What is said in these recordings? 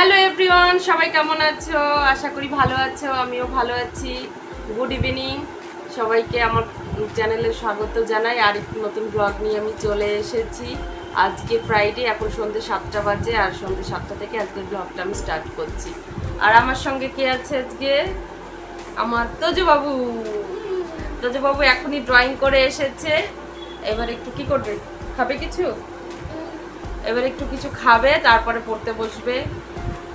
Everyone সবাই কেমন আছো? আশা করি ভালো আছো, আমিও ভালো আছি। গুড ইভিনিং সবাইকে আমার চ্যানেলে স্বাগত জানাই। আর একটু নতুন ব্লগ নিয়ে আমি চলে এসেছি। আজকে ফ্রাইডে এখন সন্ধ্যে সাতটা বাজে, আর সন্ধ্যে সাতটা থেকে আজকের ব্লগটা আমি স্টার্ট করছি। আর আমার সঙ্গে কে আছে আজকে? আমার তোজো বাবু তোজো বাবু এখনই ড্রয়িং করে এসেছে। এবার একটু কি করবে? খাবে কিছু? এবার একটু কিছু খাবে, তারপরে পড়তে বসবে।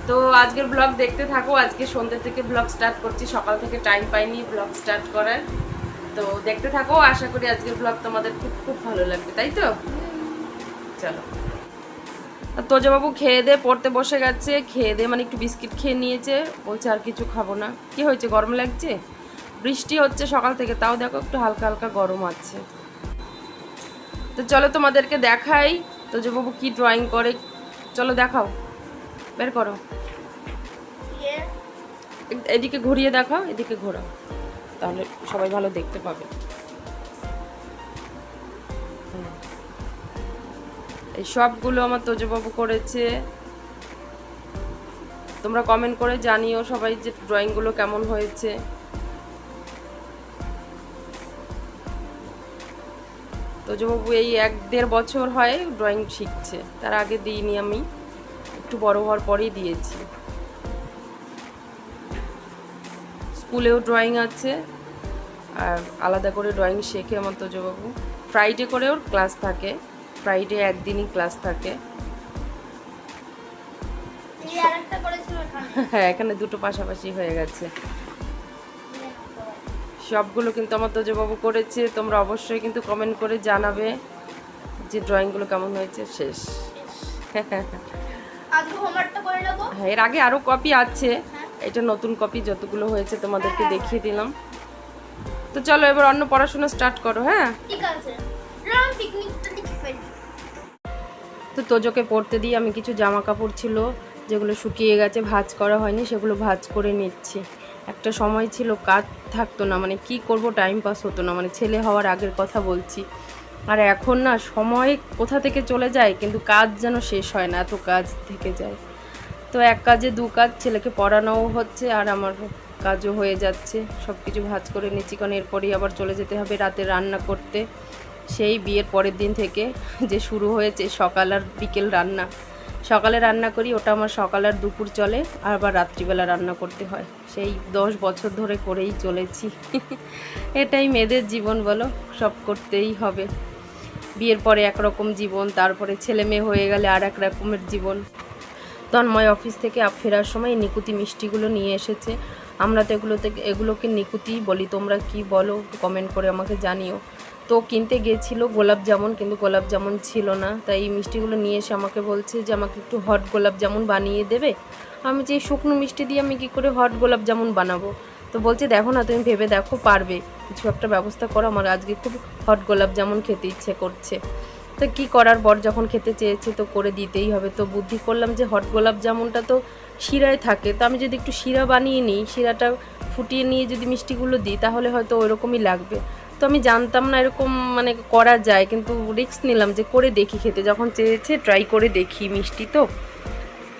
তো আজকের ব্লগ দেখতে থাকো। আজকে সন্ধ্যে থেকে ব্লগ স্টার্ট করছি। সকাল থেকে টাইম পাইনি ব্লগ স্টার্ট করার। তো দেখতে থাকো। আশা করি আজকের ব্লগ তোমাদের খুব খুব ভালো লাগবে, তাই তো? চলো। তোজাবাবু খেয়ে দে, পড়তে বসে গেছে। খেয়ে দে মানে একটু বিস্কিট খেয়ে নিয়েছে। বলছে, আর কিছু খাব না। কি হয়েছে, গরম লাগছে? বৃষ্টি হচ্ছে সকাল থেকে। তাও দেখো, একটু হালকা হালকা গরম আছে। তো চলো তোমাদেরকে দেখাই। তো যে কি ড্রয়িং করে? চলো দেখাও। বের করো। এদিকে ঘুরিয়ে দেখাও এদিকে ঘোরাও। তাহলে সবাই ভালো দেখতে পাবে। এই সবগুলো আমার তোজবাবু করেছে। তোমরা কমেন্ট করে জানিও সবাই যে ড্রয়িংগুলো কেমন হয়েছে। তোজবাবু এই এক দেড় বছর হয় ড্রয়িং শিখছে। তার আগে দিইনি আমি। একটু বড় হওয়ার পরেই দিয়েছি। স্কুলেও ড্রয়িং আছে আর আলাদা করে ড্রয়িং শেখে আমার তোজবাবু। ফ্রাইডে করে ওর ক্লাস থাকে ফ্রাইডে একদিনই ক্লাস থাকে। হ্যাঁ এখানে দুটো পাশাপাশি হয়ে গেছে। সবগুলো কিন্তু আমার তোজবাবু করেছে তোমরা অবশ্যই কিন্তু কমেন্ট করে জানাবে যে ড্রয়িংগুলো কেমন হয়েছে শেষ। আজকে হোমওয়ার্কটা করে নেব। হ্যাঁ এর আগে আরও কপি আছে। এটা নতুন কপি যতগুলো হয়েছে তোমাদেরকে দেখিয়ে দিলাম। তো চলো এবার অন্য পড়াশোনা স্টার্ট করো হ্যাঁ? ঠিক আছে। পিকনিকটা দেখে ফেলি। তো তোজোকে পড়তে দিয়ে আমি কিছু জামা কাপড় ছিল যেগুলো শুকিয়ে গেছে ভাঁজ করা হয়নি সেগুলো ভাঁজ করে নিচ্ছি। একটা সময় ছিল কাজ থাকতো না মানে কি করব টাইম পাস হতো না মানে ছেলে হওয়ার আগের কথা বলছি। আর এখন না সময় কোথা থেকে চলে যায়, কিন্তু কাজ যেন শেষ হয় না, এত কাজ থেকে যায়। তো এক কাজে দু কাজ ছেলেকে পড়ানোও হচ্ছে আর আমার কাজও হয়ে যাচ্ছে। সব কিছু ভাঁজ করে নিচ্ছি, কারণ এরপরেই আবার চলে যেতে হবে রাতে রান্না করতে। সেই বিয়ের পরের দিন থেকে যে শুরু হয়েছে সকাল আর বিকেল রান্না। সকালে রান্না করি, ওটা আমার সকাল আর দুপুর চলে, আর আবার রাত্রিবেলা রান্না করতে হয়। সেই দশ বছর ধরে করেই চলেছি। এটাই মেয়েদের জীবন বলো, সব করতেই হবে। বিয়ের পরে একরকম জীবন, তারপরে ছেলে মেয়ে হয়ে গেলে আর এক রকমের জীবন। তন্ময় অফিস থেকে ফেরার সময় নিকুতি মিষ্টিগুলো নিয়ে এসেছে। আমরা তো এগুলো থেকে, এগুলোকে নিকুতি বলি, তোমরা কি বলো কমেন্ট করে আমাকে জানিও। তো কিনতে গেছিল গোলাপ জামুন, কিন্তু গোলাপ জামুন ছিল না। তাই এই মিষ্টিগুলো নিয়ে এসে আমাকে বলছে যে, আমাকে একটু হট গোলাপ জামুন বানিয়ে দেবে। আমি যে শুকনো মিষ্টি দিয়ে আমি কী করে হট গোলাপ জামুন বানাবো? তো বলছে, দেখো না, তুমি ভেবে দেখো, পারবে। কিছু একটা ব্যবস্থা করো। আমার আজকে খুব হট গোলাপ যেমন খেতে ইচ্ছে করছে। তো কি করার? পর যখন খেতে চেয়েছে তো করে দিতেই হবে। তো বুদ্ধি করলাম যে হট গোলাপ জামুনটা তো শিরায় থাকে। তো আমি যদি একটু শিরা বানিয়ে নিই, শিরাটা ফুটিয়ে নিয়ে যদি মিষ্টিগুলো দিই, তাহলে হয়তো ওইরকমই লাগবে। তো আমি জানতাম না এরকম মানে করা যায়, কিন্তু রিস্ক নিলাম যে করে দেখি খেতে। যখন চেয়েছে ট্রাই করে দেখি মিষ্টি তো।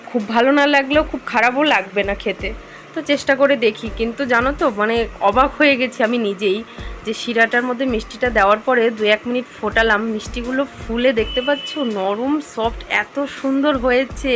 খুব ভালো না লাগলেও খুব খারাপও লাগবে না খেতে। তো চেষ্টা করে দেখি। কিন্তু জানো তো মানে অবাক হয়ে গেছি আমি নিজেই যে শিরাটার মধ্যে মিষ্টিটা দেওয়ার পরে দু এক মিনিট ফোটালাম। মিষ্টিগুলো ফুলে দেখতে পাচ্ছ? নরম সফট এত সুন্দর হয়েছে।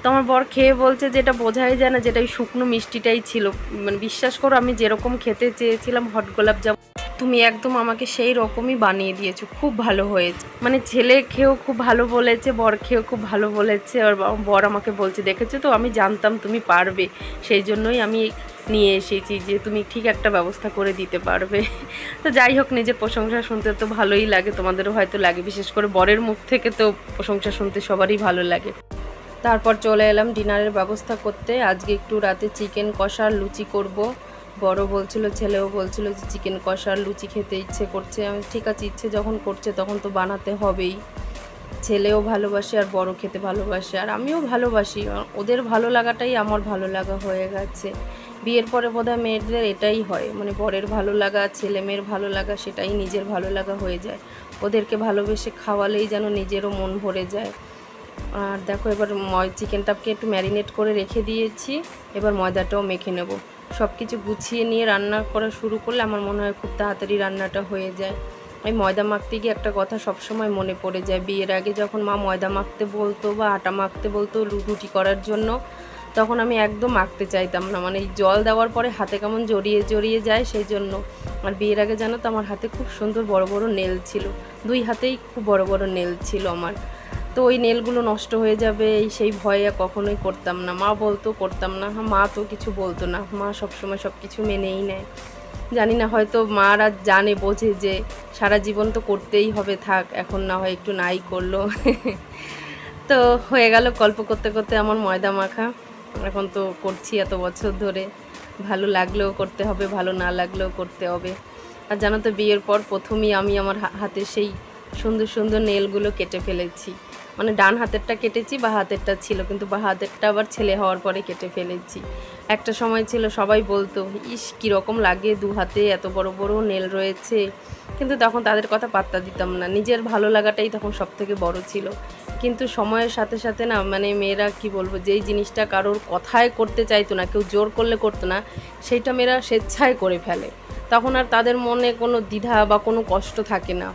তো আমার বর খেয়ে বলছে যে এটা বোঝাই যায় না যেটা ওই শুকনো মিষ্টিটাই ছিল। মানে বিশ্বাস করো, আমি যেরকম খেতে চেয়েছিলাম, হট গোলাপ জামুন তুমি একদম আমাকে সেই রকমই বানিয়ে দিয়েছ, খুব ভালো হয়েছে। মানে ছেলে খেয়েও খুব ভালো বলেছে, বর খেয়েও খুব ভালো বলেছে, আর বর আমাকে বলছে, দেখেছ তো, আমি জানতাম তুমি পারবে। সেই জন্যই আমি নিয়ে এসেছি যে তুমি ঠিক একটা ব্যবস্থা করে দিতে পারবে। তো যাই হোক, নিজের প্রশংসা শুনতে তো ভালোই লাগে, তোমাদেরও হয়তো লাগে, বিশেষ করে বরের মুখ থেকে তো প্রশংসা শুনতে সবারই ভালো লাগে। তারপর চলে এলাম ডিনারের ব্যবস্থা করতে, আজকে একটু রাতে চিকেন কষা লুচি করব। বড় বলছিল, ছেলেও বলছিল যে চিকেন কষা, লুচি খেতে ইচ্ছে করছে। আমি ঠিক আছে, ইচ্ছে যখন করছে তখন তো বানাতে হবেই। ছেলেও ভালোবাসে আর বড় খেতে ভালোবাসে। আর আমিও ভালোবাসি। ওদের ভালো লাগাটাই আমার ভালো লাগা হয়ে গেছে। বিয়ের পরে বোধহয় মেয়েদের এটাই হয়। মানে বরের ভালো লাগা, ছেলে মেয়ের ভালো লাগা, সেটাই নিজের ভালো লাগা হয়ে যায়। ওদেরকে ভালোবেসে খাওয়ালেই যেন নিজেরও মন ভরে যায়। আর দেখো, এবার ময় চিকেনটাকে একটু ম্যারিনেট করে রেখে দিয়েছি। এবার ময়দাটাও মেখে নেব। সব কিছু গুছিয়ে নিয়ে রান্না করা শুরু করলে আমার মনে হয় খুব তাড়াতাড়ি রান্নাটা হয়ে যায়। ওই ময়দা মাখতে গিয়ে একটা কথা সবসময় মনে পড়ে যায়। বিয়ের আগে যখন মা ময়দা মাখতে বলতো বা আটা মাখতে বলতো রুটি করার জন্য, তখন আমি একদম মাখতে চাইতাম না। মানে এই জল দেওয়ার পরে হাতে কেমন জড়িয়ে জড়িয়ে যায় সেই জন্য আর বিয়ের আগে জানো তো, আমার হাতে খুব সুন্দর বড় বড় নেল ছিল। দুই হাতেই খুব বড় বড় নেল ছিল আমার। তো ওই নেলগুলো নষ্ট হয়ে যাবে, এই সেই ভয়ে কখনোই করতাম না। মা বলতো করতাম না মা তো কিছু বলতো না। মা সবসময় সব কিছু মেনেই নেয়। জানি না, হয়তো মারা জানে, বোঝে যে সারা জীবন তো করতেই হবে, থাক, এখন না হয় একটু নাই করল। তো হয়ে গেল গল্প করতে করতে আমার ময়দা মাখা। এখন তো করছি এত বছর ধরে। ভালো লাগলেও করতে হবে, ভালো না লাগলেও করতে হবে। আর জানো তো, বিয়ের পর প্রথমেই আমি আমার হা- হাতের সেই সুন্দর সুন্দর নেলগুলো কেটে ফেলেছি। মানে ডান হাতেরটা কেটেছি, বা হাতেরটা ছিল, কিন্তু বা হাতেরটা আবার ছেলে হওয়ার পরে কেটে ফেলেছি। একটা সময় ছিল সবাই বলতো, ইস কীরকম লাগে, দু হাতে এত বড় বড় নেল রয়েছে। কিন্তু তখন তাদের কথা পাত্তা দিতাম না। নিজের ভালো লাগাটাই তখন সব থেকে বড় ছিল। কিন্তু সময়ের সাথে সাথে না মানে মেয়েরা কি বলব, যেই জিনিসটা কারোর কথায় করতে চাইতো না, কেউ জোর করলে করতো না, সেইটা মেয়েরা স্বেচ্ছায় করে ফেলে। তখন আর তাদের মনে কোনো দ্বিধা বা কোনো কষ্ট থাকে না।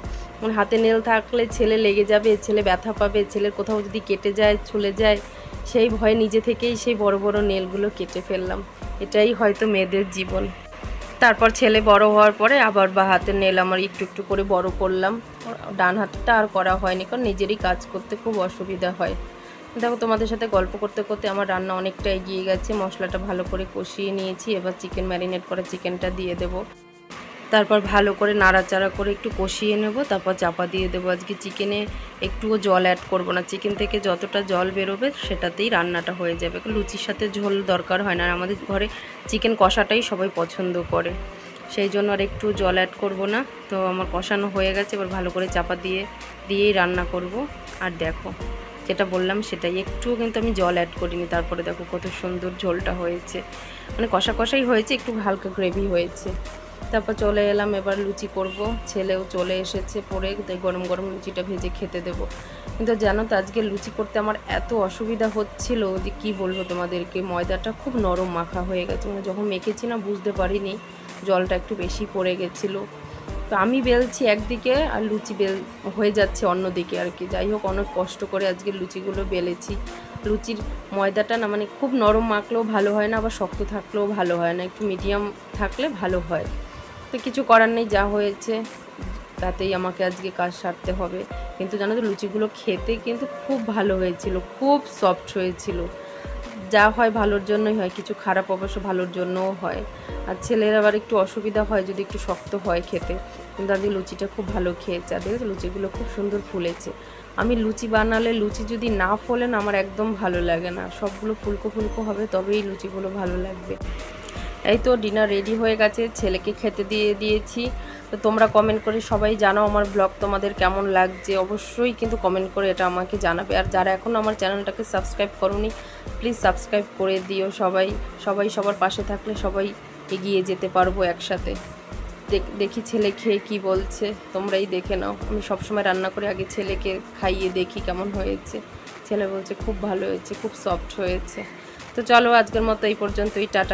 হাতে নেল থাকলে ছেলে লেগে যাবে, ছেলে ব্যথা পাবে, ছেলের কোথাও যদি কেটে যায় চলে যায়, সেই ভয়ে নিজে থেকেই সেই বড় বড় নেলগুলো কেটে ফেললাম। এটাই হয়তো মেয়েদের জীবন। তারপর ছেলে বড় হওয়ার পরে আবার বা হাতের নেল আমার একটু একটু করে বড় করলাম। ডান হাতটা আর করা হয়নি, কারণ নিজেরই কাজ করতে খুব অসুবিধা হয়। দেখো তোমাদের সাথে গল্প করতে করতে আমার রান্না অনেকটা এগিয়ে গেছে, মশলাটা ভালো করে কষিয়ে নিয়েছি, এবার চিকেন ম্যারিনেট করা চিকেনটা দিয়ে দেবো। তারপর ভালো করে নাড়াচাড়া করে একটু কষিয়ে নেব, তারপর চাপা দিয়ে দেবো। আজকে চিকেনে একটুও জল অ্যাড করব না। চিকেন থেকে যতটা জল বেরোবে সেটাতেই রান্নাটা হয়ে যাবে। লুচির সাথে ঝোল দরকার হয় না। আর আমাদের ঘরে চিকেন কষাটাই সবাই পছন্দ করে। সেই জন্য আর একটু জল অ্যাড করব না। তো আমার কষানো হয়ে গেছে। এবার ভালো করে চাপা দিয়ে, দিয়েই রান্না করব। আর দেখো, যেটা বললাম সেটাই। একটুও কিন্তু আমি জল অ্যাড করিনি। তারপরে দেখো কত সুন্দর ঝোলটা হয়েছে। মানে কষা কষাই হয়েছে, একটু হালকা গ্রেভি হয়েছে। তারপর চলে এলাম, এবার লুচি করব। ছেলেও চলে এসেছে পরে, তাই গরম গরম লুচিটা ভেজে খেতে দেবো। কিন্তু জানো তো, আজকে লুচি করতে আমার এত অসুবিধা হচ্ছিল যে কি বলব তোমাদেরকে? ময়দাটা খুব নরম মাখা হয়ে গেছে। মানে যখন মেখেছি না, বুঝতে পারিনি, জলটা একটু বেশি পড়ে গেছিল। তো আমি বেলছি একদিকে আর লুচি বেল, হয়ে যাচ্ছে অন্যদিকে আর কি। যাই হোক, অনেক কষ্ট করে আজকে লুচিগুলো বেলেছি। লুচির ময়দাটা না মানে খুব নরম মাখলেও ভালো হয় না, আবার শক্ত থাকলেও ভালো হয় না। একটু মিডিয়াম থাকলে ভালো হয়। তো কিছু করার নেই, যা হয়েছে, তাতেই আমাকে আজকে কাজ সারতে হবে। কিন্তু জানো তো, লুচিগুলো খেতে কিন্তু খুব ভালো হয়েছিল, খুব সফট হয়েছিল। যা হয় ভালোর জন্যই হয়, কিছু খারাপ অবশ্য ভালোর জন্যও হয়। আর ছেলের আবার একটু অসুবিধা হয়, যদি একটু শক্ত হয় খেতে। কিন্তু আজকে লুচিটা খুব ভালো খেয়েছে, আর দেখেছ লুচিগুলো খুব সুন্দর ফুলেছে। আমি লুচি বানালে লুচি যদি না ফোলে না, আমার একদম ভালো লাগে না। সবগুলো ফুলকো ফুলকো হবে, তবেই লুচিগুলো ভালো লাগবে। এই তো ডিনার রেডি হয়ে গেছে, ছেলেকে খেতে দিয়ে দিয়েছি। তো তোমরা কমেন্ট করে সবাই জানো আমার ব্লগ তোমাদের কেমন লাগছে। অবশ্যই কিন্তু কমেন্ট করে এটা আমাকে জানাবে। আর যারা এখন আমার চ্যানেলটাকে সাবস্ক্রাইব করোনি প্লিজ সাবস্ক্রাইব করে দিও সবাই। সবাই সবার পাশে থাকলে সবাই এগিয়ে যেতে পারব একসাথে। দেখি ছেলে খেয়ে কি বলছে, তোমরাই দেখে নাও। আমি সবসময় রান্না করে আগে ছেলেকে খাইয়ে দেখি কেমন হয়েছে। ছেলে বলছে, খুব ভালো হয়েছে, খুব সফট হয়েছে। তো চলো আজকের মতো এই পর্যন্তই, টাটা।